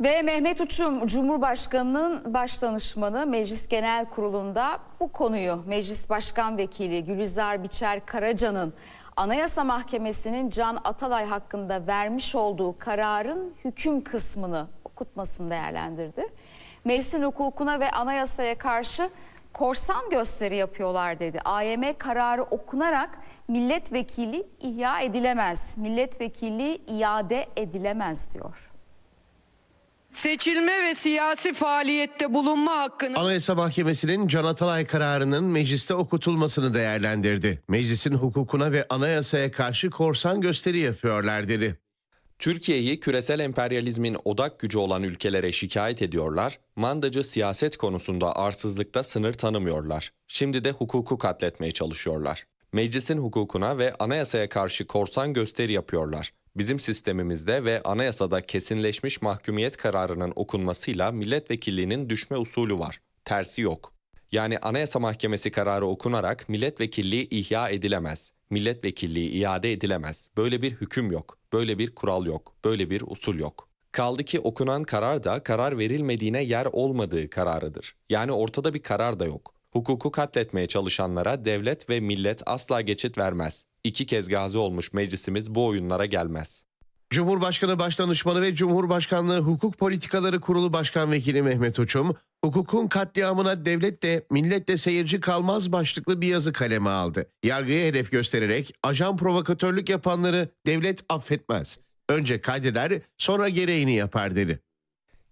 Ve Mehmet Uçum Cumhurbaşkanı'nın başdanışmanı Meclis Genel Kurulu'nda bu konuyu Meclis Başkan Vekili Gülizar Biçer Karaca'nın Anayasa Mahkemesi'nin Can Atalay hakkında vermiş olduğu kararın hüküm kısmını okutmasını değerlendirdi. Meclisin hukukuna ve anayasaya karşı korsan gösteri yapıyorlar dedi. AYM kararı okunarak milletvekili ihya edilemez, milletvekili iade edilemez diyor. Seçilme ve siyasi faaliyette bulunma hakkını Anayasa Mahkemesi'nin Can Atalay kararının mecliste okutulmasını değerlendirdi. Meclisin hukukuna ve anayasaya karşı korsan gösteri yapıyorlar dedi. Türkiye'yi küresel emperyalizmin odak gücü olan ülkelere şikayet ediyorlar, mandacı siyaset konusunda arsızlıkta sınır tanımıyorlar. Şimdi de hukuku katletmeye çalışıyorlar. Meclisin hukukuna ve anayasaya karşı korsan gösteri yapıyorlar. Bizim sistemimizde ve anayasada kesinleşmiş mahkumiyet kararının okunmasıyla milletvekilliğinin düşme usulü var. Tersi yok. Yani Anayasa Mahkemesi kararı okunarak milletvekilliği ihya edilemez. Milletvekilliği iade edilemez. Böyle bir hüküm yok. Böyle bir kural yok. Böyle bir usul yok. Kaldı ki okunan karar da karar verilmediğine yer olmadığı kararıdır. Yani ortada bir karar da yok. Hukuku katletmeye çalışanlara devlet ve millet asla geçit vermez. İki kez gazi olmuş meclisimiz bu oyunlara gelmez. Cumhurbaşkanı Başdanışmanı ve Cumhurbaşkanlığı Hukuk Politikaları Kurulu Başkan Vekili Mehmet Uçum, hukukun katliamına devlet de millet de seyirci kalmaz başlıklı bir yazı kaleme aldı. Yargıya hedef göstererek ajan provokatörlük yapanları devlet affetmez. Önce kaydeder sonra gereğini yapar dedi.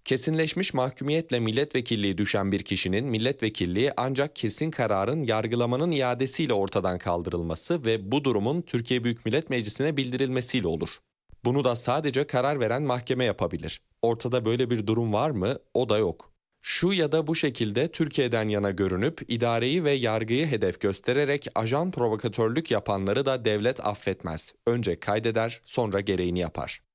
Kesinleşmiş mahkumiyetle milletvekilliği düşen bir kişinin milletvekilliği ancak kesin kararın yargılamanın iadesiyle ortadan kaldırılması ve bu durumun Türkiye Büyük Millet Meclisi'ne bildirilmesiyle olur. Bunu da sadece karar veren mahkeme yapabilir. Ortada böyle bir durum var mı? O da yok. Şu ya da bu şekilde Türkiye'den yana görünüp idareyi ve yargıyı hedef göstererek ajan provokatörlük yapanları da devlet affetmez. Önce kaydeder, sonra gereğini yapar.